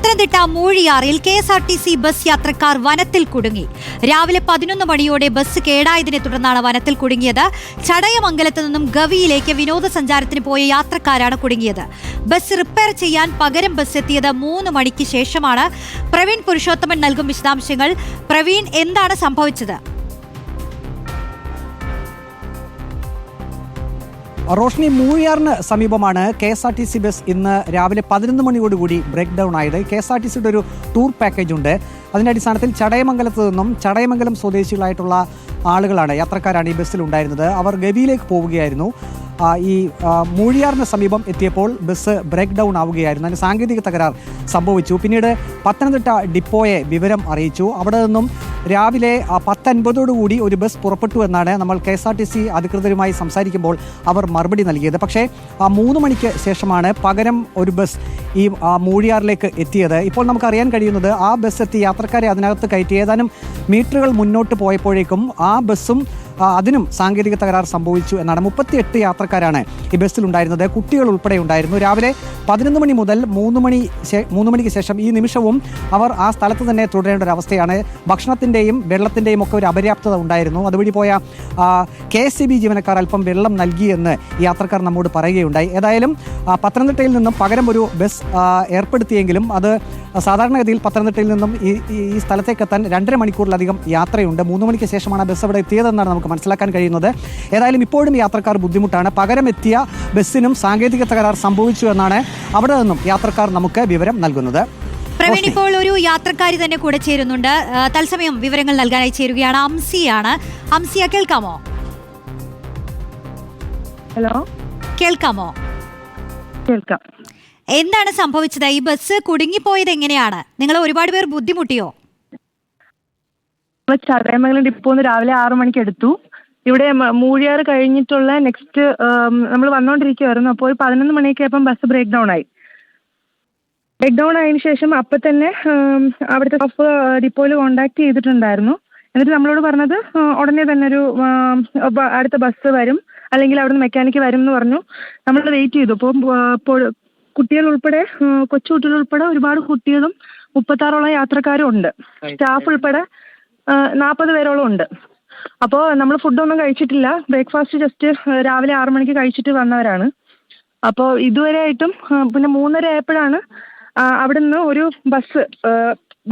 Pathanamthitta മൂഴിയാറിൽ K S R T C bus യാത്രക്കാർ വനത്തിൽ കുടുങ്ങി. രാവിലെ പതിനൊന്ന് മണിയോടെ ബസ് കേടായതിനെ തുടർന്നാണ് വനത്തിൽ കുടുങ്ങിയത്. ചടയമംഗലത്ത് നിന്നും ഗവിയിലേക്ക് വിനോദസഞ്ചാരത്തിന് പോയ യാത്രക്കാരാണ് കുടുങ്ങിയത്. ബസ് റിപ്പയർ ചെയ്യാൻ പകരം ബസ് എത്തിയത് മൂന്ന് മണിക്ക് ശേഷമാണ്. പ്രവീൺ പുരുഷോത്തമൻ നൽകും വിശദാംശങ്ങൾ. പ്രവീൺ എന്താണ് സംഭവിച്ചത്? റോഷ്നി മൂഴിയാറിന് സമീപമാണ് K S R T C bus ഇന്ന് രാവിലെ പതിനൊന്ന് മണിയോടുകൂടി ബ്രേക്ക് ഡൗൺ ആയത്. കെ എസ് ആർ ടി സിയുടെ ഒരു ടൂർ പാക്കേജ് ഉണ്ട്. അതിന്റെ അടിസ്ഥാനത്തിൽ ചടയമംഗലത്ത് നിന്നും ചടയമംഗലം സ്വദേശികളായിട്ടുള്ള ആളുകളാണ് യാത്രക്കാരാണ് ഈ ബസ്സിൽ ഉണ്ടായിരുന്നത്. അവർ ഗവിയിലേക്ക് പോവുകയായിരുന്നു. ഈ മൂഴിയാറിന് സമീപം എത്തിയപ്പോൾ ബസ് ബ്രേക്ക് ഡൗൺ ആവുകയായിരുന്നു. അതിന് സാങ്കേതിക തകരാർ സംഭവിച്ചു. പിന്നീട് പത്തനംതിട്ട ഡിപ്പോയെ വിവരം അറിയിച്ചു. അവിടെ നിന്നും രാവിലെ പത്തൻപതോടുകൂടി ഒരു ബസ് പുറപ്പെട്ടു എന്നാണ് നമ്മൾ K S R T C അധികൃതരുമായി സംസാരിക്കുമ്പോൾ അവർ മറുപടി നൽകിയത്. പക്ഷേ ആ മൂന്ന് മണിക്ക് ശേഷമാണ് പകരം ഒരു ബസ് ഈ മൂഴിയാറിലേക്ക് എത്തിയത്. ഇപ്പോൾ നമുക്കറിയാൻ കഴിയുന്നത് ആ ബസ് എത്തി യാത്രക്കാരെ അതിനകത്ത് കയറ്റി. ഏതാനും മീറ്ററുകൾ മുന്നോട്ട് പോയപ്പോഴേക്കും ആ ബസ്സും അതിനും സാങ്കേതിക തകരാർ സംഭവിച്ചു എന്നാണ് മുപ്പത്തിയെട്ട് യാത്രക്കാരാണ് ഈ ബസ്സിൽ ഉണ്ടായിരുന്നത്. കുട്ടികൾ ഉൾപ്പെടെ ഉണ്ടായിരുന്നു. രാവിലെ പതിനൊന്ന് മണി മുതൽ മൂന്ന് മണി മൂന്ന് മണിക്ക് ശേഷം ഈ നിമിഷവും അവർ ആ സ്ഥലത്ത് തന്നെ തുടരേണ്ട ഒരു അവസ്ഥയാണ്. ഭക്ഷണത്തിന്റെയും വെള്ളത്തിന്റെയും ഒക്കെ ഒരു അപര്യാപ്തത ഉണ്ടായിരുന്നു. അതുവഴി പോയ കെ എസ് സി ബി ജീവനക്കാർ അല്പം വെള്ളം നൽകിയെന്ന് യാത്രക്കാർ നമ്മോട് പറയുകയുണ്ടായി. ഏതായാലും പത്തനംതിട്ടയിൽ നിന്നും പകരം ഒരു ബസ് ഏർപ്പെടുത്തിയെങ്കിലും അത് സാധാരണഗതിയിൽ പത്തനംതിട്ടയിൽ നിന്നും ഈ ഈ- സ്ഥലത്തേക്ക് എത്താൻ രണ്ടര മണിക്കൂറിലധികം യാത്രയുണ്ട്. മൂന്ന് മണിക്ക് ശേഷമാണ് ബസ് അവിടെ എത്തിയതെന്നാണ് നമുക്ക് മനസ്സിലാക്കാൻ കഴിയുന്നത്. ഏതായാലും ഇപ്പോഴും യാത്രക്കാർ ബുദ്ധിമുട്ടാണ്. പകരം എത്തിയ ബസ്സിനും സാങ്കേതിക തകരാർ സംഭവിച്ചു എന്നാണ് അവിടെ നിന്നും യാത്രക്കാർ നമുക്ക് വിവരം നൽകുന്നത്. പ്രവീൺ ഇപ്പോൾ ഒരു യാത്രക്കാരി തന്നെ കൂടെ ചേരുന്നുണ്ട്. തത്സമയം വിവരങ്ങൾ നൽകാനായി ചേരുകയാണ് അംസിയാണ്. അംസിയ കേൾക്കാമോ? ഹലോ? കേൾക്കാമോ? കേൾക്കാം. എന്താണ് സംഭവിച്ചത്? ഈ ബസ് കുടുങ്ങിപ്പോയത് എങ്ങനെയാണ്? നിങ്ങൾ ഒരുപാട് പേർ ബുദ്ധിമുട്ടിയോ? ചടയമംഗലം ഡിപ്പോന്ന് രാവിലെ ആറു മണിക്ക് എടുത്തു. ഇവിടെ മൂഴിയാറ് കഴിഞ്ഞിട്ടുള്ള നെക്സ്റ്റ് നമ്മൾ വന്നുകൊണ്ടിരിക്കുവായിരുന്നു അപ്പോൾ ഒരു പതിനൊന്ന് മണിയൊക്കെ ആയപ്പം ബസ് ബ്രേക്ക് ഡൗൺ ആയി. ബ്രേക്ക് ഡൗൺ ആയതിനു ശേഷം അപ്പൊ തന്നെ അവിടുത്തെ സ്റ്റാഫ് ഡിപ്പോയിൽ കോണ്ടാക്ട് ചെയ്തിട്ടുണ്ടായിരുന്നു. എന്നിട്ട് നമ്മളോട് പറഞ്ഞത് ഉടനെ തന്നെ ഒരു അടുത്ത ബസ് വരും. അല്ലെങ്കിൽ അവിടുന്ന് മെക്കാനിക്ക് വരും എന്ന് പറഞ്ഞു. നമ്മൾ വെയിറ്റ് ചെയ്തു. അപ്പോൾ കുട്ടികൾ ഉൾപ്പെടെ കൊച്ചു കുട്ടികൾ ഉൾപ്പെടെ ഒരുപാട് കുട്ടികളും മുപ്പത്താറോളം യാത്രക്കാരും ഉണ്ട്. സ്റ്റാഫ് ഉൾപ്പെടെ നാൽപ്പത് പേരോളം ഉണ്ട്. അപ്പോ നമ്മൾ ഫുഡൊന്നും കഴിച്ചിട്ടില്ല. ബ്രേക്ക്ഫാസ്റ്റ് ജസ്റ്റ് രാവിലെ ആറു മണിക്ക് കഴിച്ചിട്ട് വന്നവരാണ്. അപ്പോ ഇതുവരെ ആയിട്ടും പിന്നെ മൂന്നര ആയപ്പോഴാണ് അവിടെ നിന്ന് ഒരു ബസ്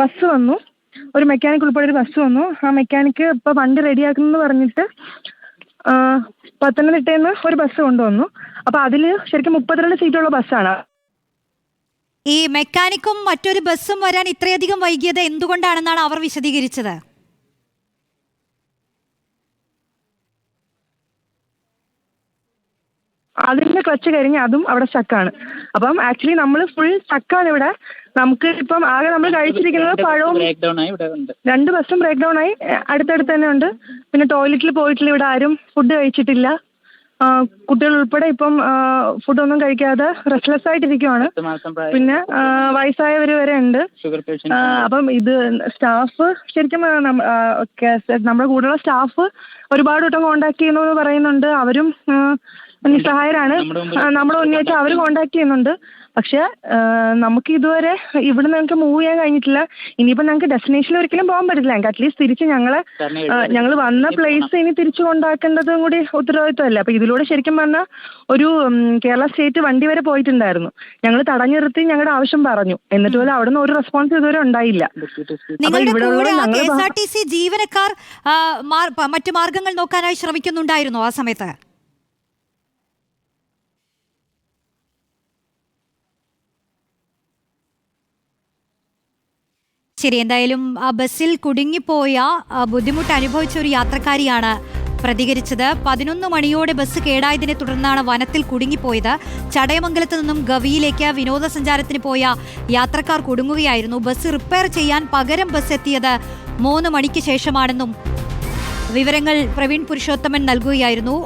ബസ് വന്നു. ഒരു മെക്കാനിക് ഉൾപ്പെടെ ഒരു ബസ് വന്നു. ആ മെക്കാനിക്ക് ഇപ്പോൾ വണ്ടി റെഡിയാക്കുന്നെന്ന് പറഞ്ഞിട്ട് പത്തനംതിട്ടയിൽ നിന്ന് ഒരു ബസ് കൊണ്ടുവന്നു. അപ്പോൾ അതിൽ ശരിക്കും മുപ്പത്തിരണ്ട് സീറ്റുള്ള ബസ്സാണ് ഈ മെക്കാനിക്കും മറ്റൊരു ബസ്സും വരാൻ ഇത്രയധികം വൈകിയത് എന്തുകൊണ്ടാണെന്നാണ് അവർ വിശദീകരിച്ചത്? അതിന്റെ ക്ലച്ച് കഴിഞ്ഞ് അതും അവിടെ സ്റ്റക്കാണ്. അപ്പം ആക്ച്വലി നമ്മൾ ഫുൾ സ്റ്റക്കാണ് ഇവിടെ നമുക്ക് ഇപ്പം ആകെ നമ്മൾ കഴിച്ചിരിക്കുന്നത് പഴവും രണ്ട് ബസ്സും ബ്രേക്ക് ഡൗൺ ആയി അടുത്തടുത്ത് തന്നെ ഉണ്ട്. പിന്നെ ടോയ്ലറ്റിൽ പോയിട്ടില്ല ഇവിടെ ആരും. ഫുഡ് കഴിച്ചിട്ടില്ല. ഉൾപ്പെടെ ഇപ്പം ഫുഡൊന്നും കഴിക്കാതെ റെസ്റ്റ്ലെസ് ആയിട്ടിരിക്കുവാണ്. പിന്നെ വയസ്സായവർ വരെ ഉണ്ട്. അപ്പം ഇത് സ്റ്റാഫ് ശരിക്കും നമ്മുടെ കൂടെയുള്ള സ്റ്റാഫ് ഒരുപാട് വട്ടം കോണ്ടാക്ട് ചെയ്യുന്നു എന്ന് പറയുന്നുണ്ട്. അവരും നിസ്സഹായരാണ്. നമ്മൾ ഉന്നയിച്ച അവർ കോണ്ടാക്ട് ചെയ്യുന്നുണ്ട്. പക്ഷെ നമുക്ക് ഇതുവരെ ഇവിടെ ഞങ്ങൾക്ക് മൂവ് ചെയ്യാൻ കഴിഞ്ഞിട്ടില്ല. ഇനിയിപ്പോ ഞങ്ങൾക്ക് ഡെസ്റ്റിനേഷനിൽ ഒരിക്കലും പോകാൻ പറ്റില്ല. ഞങ്ങൾക്ക് അറ്റ്ലീസ്റ്റ് തിരിച്ച് ഞങ്ങളെ ഞങ്ങൾ വന്ന പ്ലേസ് ഇനി തിരിച്ചു കൊണ്ടാക്കേണ്ടതും കൂടി ഉത്തരവാദിത്വമല്ല? അപ്പൊ ഇതിലൂടെ ശരിക്കും പറഞ്ഞാൽ ഒരു കേരള സ്റ്റേറ്റ് വണ്ടി വരെ പോയിട്ടുണ്ടായിരുന്നു. ഞങ്ങൾ തടഞ്ഞു നിർത്തി ഞങ്ങളുടെ ആവശ്യം പറഞ്ഞു. എന്നിട്ട് പോലും അവിടെ നിന്ന് ഒരു റെസ്പോൺസ് ഇതുവരെ ഉണ്ടായില്ല. ജീവനക്കാർ മറ്റു മാർഗങ്ങൾ നോക്കാനായി ശ്രമിക്കുന്നുണ്ടായിരുന്നു ആ സമയത്ത്? ശരി എന്തായാലും ആ ബസ്സിൽ കുടുങ്ങിപ്പോയ ബുദ്ധിമുട്ട് അനുഭവിച്ച ഒരു യാത്രക്കാരിയാണ് പ്രതികരിച്ചത്. പതിനൊന്ന് മണിയോടെ ബസ് കേടായതിനെ തുടർന്നാണ് വനത്തിൽ കുടുങ്ങിപ്പോയത്. ചടയമംഗലത്ത് നിന്നും ഗവിയിലേക്ക് വിനോദസഞ്ചാരത്തിന് പോയ യാത്രക്കാർ കുടുങ്ങുകയായിരുന്നു. ബസ് റിപ്പയർ ചെയ്യാൻ പകരം ബസ് എത്തിയത് മൂന്ന് മണിക്ക് ശേഷമാണെന്നും വിവരങ്ങൾ പ്രവീൺ പുരുഷോത്തമൻ നൽകുകയായിരുന്നു.